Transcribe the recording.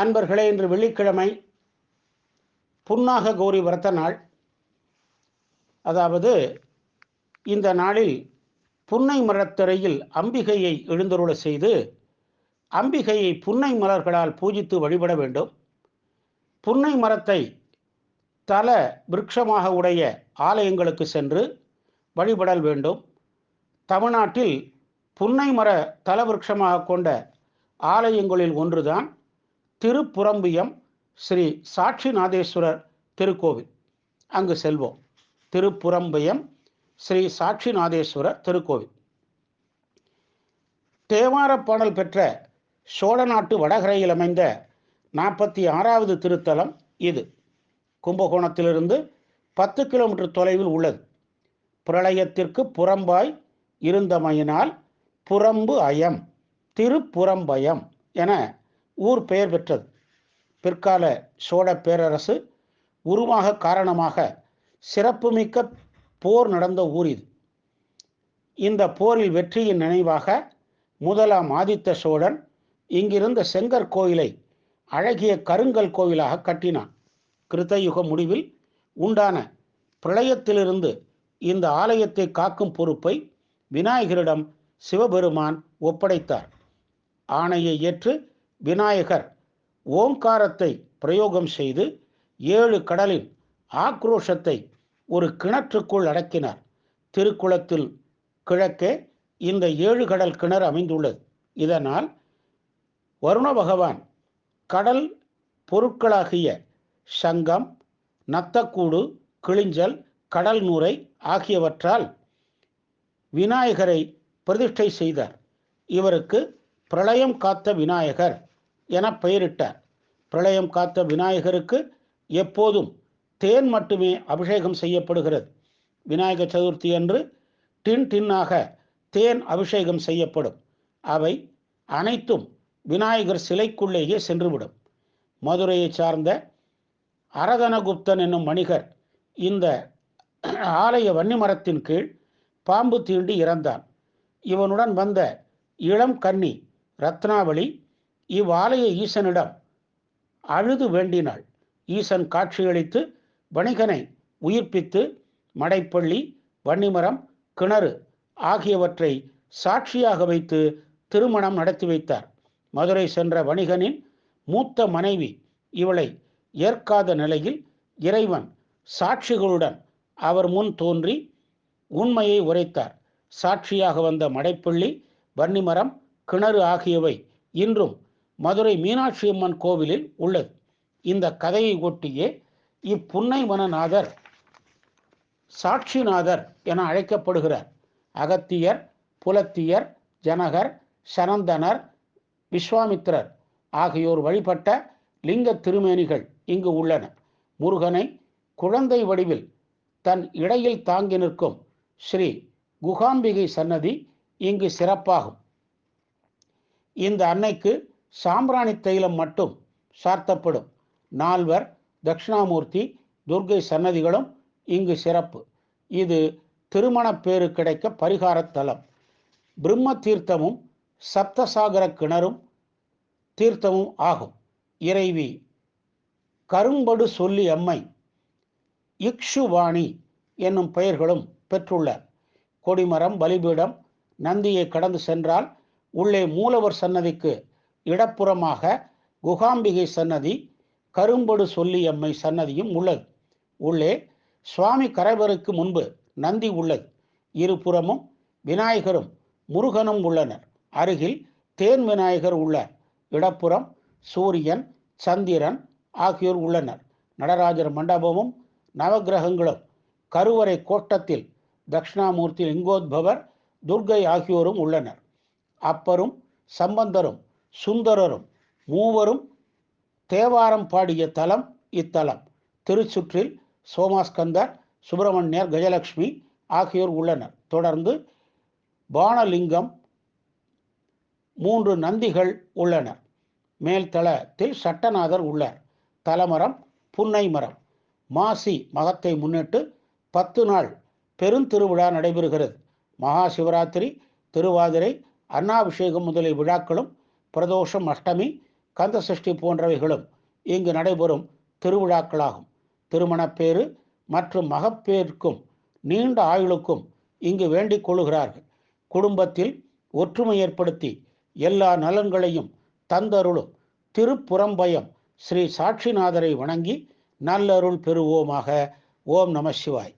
அன்பர்களே இன்று வெள்ளிக்கிழமை புன்னாக கௌரி விரத நாள். அதாவது இந்த நாளில் புன்னை மரத்திரையில் அம்பிகையை எழுந்தருள செய்து அம்பிகையை புன்னை மலர்களால் பூஜித்து வழிபட வேண்டும். புன்னை மரத்தை தல விருட்சமாக உடைய ஆலயங்களுக்கு சென்று வழிபடல் வேண்டும். தமிழ்நாட்டில் புன்னை மர தலவிருட்சமாக கொண்ட ஆலயங்களில் ஒன்றுதான் திருப்புறம்பியம் ஸ்ரீ சாட்சிநாதேஸ்வரர் திருக்கோவில். அங்கு செல்வோம். திருப்புறம்பயம் ஸ்ரீ சாட்சிநாதேஸ்வரர் திருக்கோவில். தேவார பாடல் பெற்ற சோழ நாட்டு வடகரையில் அமைந்த நாற்பத்தி ஆறாவது திருத்தலம் இது. கும்பகோணத்திலிருந்து பத்து கிலோமீட்டர் தொலைவில் உள்ளது. பிரளயத்திற்கு புறம்பாய் இருந்தமையினால் புறம்பு அயம் திருப்புறம்பயம் என ஊர் பெயர் பெற்றது. பிற்கால சோழ பேரரசு உருவாக காரணமாக சிறப்புமிக்க போர் நடந்த ஊர் இது. இந்த போரில் வெற்றியின் நினைவாக முதலாம் ஆதித்த சோழன் இங்கிருந்த செங்கற் கோயிலை அழகிய கருங்கல் கோவிலாக கட்டினான். கிருத்தயுக முடிவில் உண்டான பிரளயத்திலிருந்து இந்த ஆலயத்தை காக்கும் பொறுப்பை விநாயகரிடம் சிவபெருமான் ஒப்படைத்தார். ஆணையை ஏற்று விநாயகர் ஓங்காரத்தை பிரயோகம் செய்து ஏழு கடலின் ஆக்ரோஷத்தை ஒரு கிணற்றுக்குள் அடக்கினார். திருக்குளத்தில் கிழக்கே இந்த ஏழு கடல் கிணறு அமைந்துள்ளது. இதனால் வருண பகவான் கடல் பொருட்களாகிய சங்கம் நத்தக்கூடு கிளிஞ்சல் கடல் நூரை ஆகியவற்றால் விநாயகரை பிரதிஷ்டை செய்தார். இவருக்கு பிரளயம் காத்த விநாயகர் என பெயரிட்டார். பிரளயம் காத்த விநாயகருக்கு எப்போதும் தேன் மட்டுமே அபிஷேகம் செய்யப்படுகிறது. விநாயகர் சதுர்த்தி அன்று டின் டின்னாக தேன் அபிஷேகம் செய்யப்படும். அவை அனைத்தும் விநாயகர் சிலைக்குள்ளேயே சென்றுவிடும். மதுரையை சார்ந்த அரதனகுப்தன் என்னும் வணிகர் இந்த ஆலய வன்னிமரத்தின் கீழ் பாம்பு தீண்டி இறந்தான். இவனுடன் வந்த இளம் கன்னி ரத்னாவளி இவ்வாலய ஈசனிடம் அழுது வேண்டினாள். ஈசன் காட்சியளித்து வணிகனை உயிர்ப்பித்து மடைப்பள்ளி வன்னிமரம் கிணறு ஆகியவற்றை சாட்சியாக வைத்து திருமணம் நடத்தி வைத்தார். மதுரை சென்ற வணிகனின் மூத்த மனைவி இவளை ஏற்காத நிலையில் இறைவன் சாட்சிகளுடன் அவர் முன் தோன்றி உண்மையை உரைத்தார். சாட்சியாக வந்த மடைப்பள்ளி வன்னிமரம் கிணறு ஆகியவை இன்றும் மதுரை மீனாட்சி அம்மன் கோவிலில் உள்ளது. இந்த கதையை ஒட்டியே இப்புன்னைமனநாதர் சாட்சிநாதர் என அழைக்கப்படுகிறார். அகத்தியர் புலத்தியர் ஜனகர் சனந்தனர் விஸ்வாமித்திரர் ஆகியோர் வழிபட்ட லிங்க திருமேனிகள் இங்கு உள்ளன. முருகனை குழந்தை வடிவில் தன் இடையில் தாங்கி நிற்கும் ஸ்ரீ குகாம்பிகை சன்னதி இங்கு சிறப்பாகும். இந்த அன்னைக்கு சாம்பிராணி தைலம் மட்டும் சார்த்தப்படும். நால்வர் தட்சிணாமூர்த்தி துர்கை சன்னதிகளும் இங்கு சிறப்பு. இது திருமண பேறு கிடைக்க பரிகாரத் தலம். பிரம்ம தீர்த்தமும் சப்தசாகர கிணறும் தீர்த்தமும் ஆகும். இறைவி கரும்படு சொல்லி அம்மை இக்ஷுவாணி என்னும் பெயர்களும் பெற்றுள்ளார். கொடிமரம் பலிபீடம் நந்தியை கடந்து சென்றால் உள்ளே மூலவர் சன்னதிக்கு இடப்புறமாக குகாம்பிகை சன்னதி கரும்படு சொல்லியம்மை சன்னதியும் உள்ளது. உள்ளே சுவாமி கரைவருக்கு முன்பு நந்தி உள்ளது. இருபுறமும் விநாயகரும் முருகனும் உள்ளனர். அருகில் தேன் விநாயகர் உள்ளார் இடப்புறம் சூரியன் சந்திரன் ஆகியோர் உள்ளனர். நடராஜர் மண்டபமும் நவகிரகங்களும் கருவறை கோட்டத்தில் தட்சிணாமூர்த்தி லிங்கோத்பவர் துர்கை ஆகியோரும் உள்ளனர். அப்பரும் சம்பந்தரும் சுந்தரரும் மூவரும் தேவாரம் பாடிய தலம் இத்தலம். திருச்சுற்றில் சோமாஸ்கந்தர் சுப்பிரமணியர் கஜலட்சுமி ஆகியோர் உள்ளனர். தொடர்ந்து பானலிங்கம் மூன்று நந்திகள் உள்ளனர். மேல்தளத்தில் சட்டநாதர் உள்ளார். தலமரம் புன்னை மரம். மாசி மகத்தை முன்னிட்டு பத்து நாள் பெருந்திருவிழா நடைபெறுகிறது. மகா சிவராத்திரி திருவாதிரை அன்னாபிஷேகம் முதலிய விழாக்களும் பிரதோஷம் அஷ்டமி கந்த சஷ்டி போன்றவைகளும் இங்கு நடைபெறும் திருவிழாக்களாகும். திருமணப்பேறு மற்றும் மகப்பேருக்கும் நீண்ட ஆயுளுக்கும் இங்கு வேண்டிக் கொள்கிறார்கள் குடும்பத்தில் ஒற்றுமை ஏற்படுத்தி எல்லா நலன்களையும் தந்தருளும் திருப்புறம்பயம் ஸ்ரீ சாட்சிநாதரை வணங்கி நல்லருள் பெறுவோமாக. ஓம் நம சிவாய்.